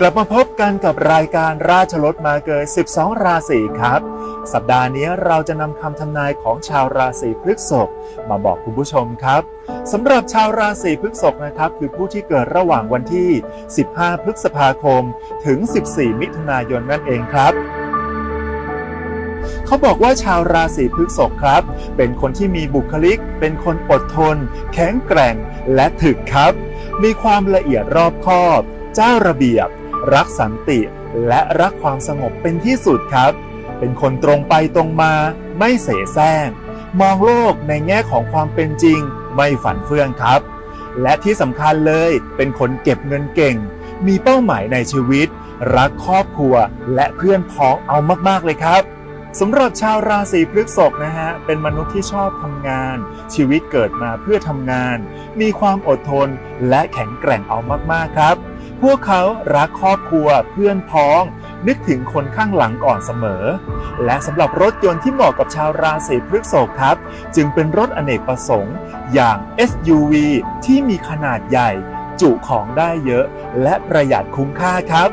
กลับมาพบกันกับรายการราชรถมาเกย12 ราศีครับ สัปดาห์นี้เราจะนำคำทำนายของชาวราศีพฤษภมาบอกคุณผู้ชมครับสำหรับชาวราศีพฤษภนะครับ คือผู้ที่เกิดระหว่างวันที่ 15 พฤษภาคม ถึง 14 มิถุนายนนั่นเองครับเขาบอกว่าชาวราศีพฤษภครับ เป็นคนที่มีบุคลิก เป็นคนอดทน แข็งแกร่ง และถึกครับ มีความละเอียดรอบคอบ เจ้าระเบียบ รักสันติและรักความสงบเป็นที่สุดครับ เป็นคนตรงไปตรงมาไม่เสแสร้ง มองโลกในแง่ของความเป็นจริง ไม่ฝันเฟื่องครับ และที่สำคัญเลยเป็นคนเก็บเงินเก่ง มีเป้าหมายในชีวิต รักครอบครัวและเพื่อนพ้องเอามากๆเลยครับสำหรับชาวราศีพฤษภนะฮะ เป็นมนุษย์ที่ชอบทำงาน ชีวิตเกิดมาเพื่อทำงาน มีความอดทนและแข็งแกร่งเอามากๆครับ พวกเขารักครอบครัวเพื่อนพ้อง นึกถึงคนข้างหลังก่อนเสมอ และสำหรับรถยนต์ที่เหมาะกับชาวราศีพฤษภครับ จึงเป็นรถอเนกประสงค์ อย่าง SUV ที่มีขนาดใหญ่ จุของได้เยอะ และประหยัดคุ้มค่าครับ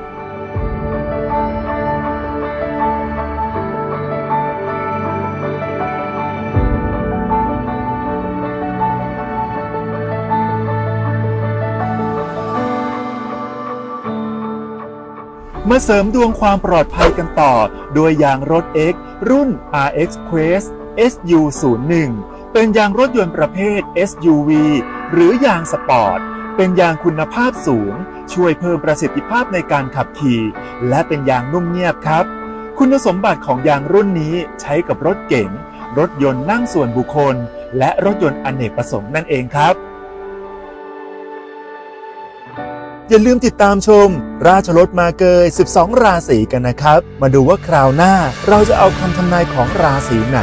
มาเสริมดวงความปลอดภัยกันต่อ โดยยางรถ X รุ่น RX Quest SU01 เป็นยางรถยนต์ประเภท SUV หรือยางสปอร์ต เป็นยางคุณภาพสูง ช่วยเพิ่มประสิทธิภาพในการขับขี่ และเป็นยางนุ่มเงียบครับ คุณสมบัติของยางรุ่นนี้ใช้กับรถเก๋ง รถยนต์นั่งส่วนบุคคล และรถยนต์อเนกประสงค์นั่นเองครับ อย่าลืมติดตามชม ราชรถมาเกย 12 ราศีกันนะครับ มาดูว่าคราวหน้า เราจะเอาคำทำนายของราศีไหน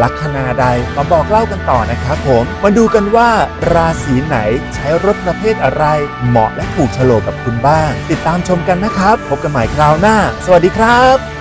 ลัคนาใดมาบอกเล่ากันต่อนะครับผม มาดูกันว่า ราศีไหนใช้รถประเภทอะไร เหมาะและถูกโฉลกกับคุณบ้าง ติดตามชมกันนะครับ พบกันใหม่คราวหน้า สวัสดีครับ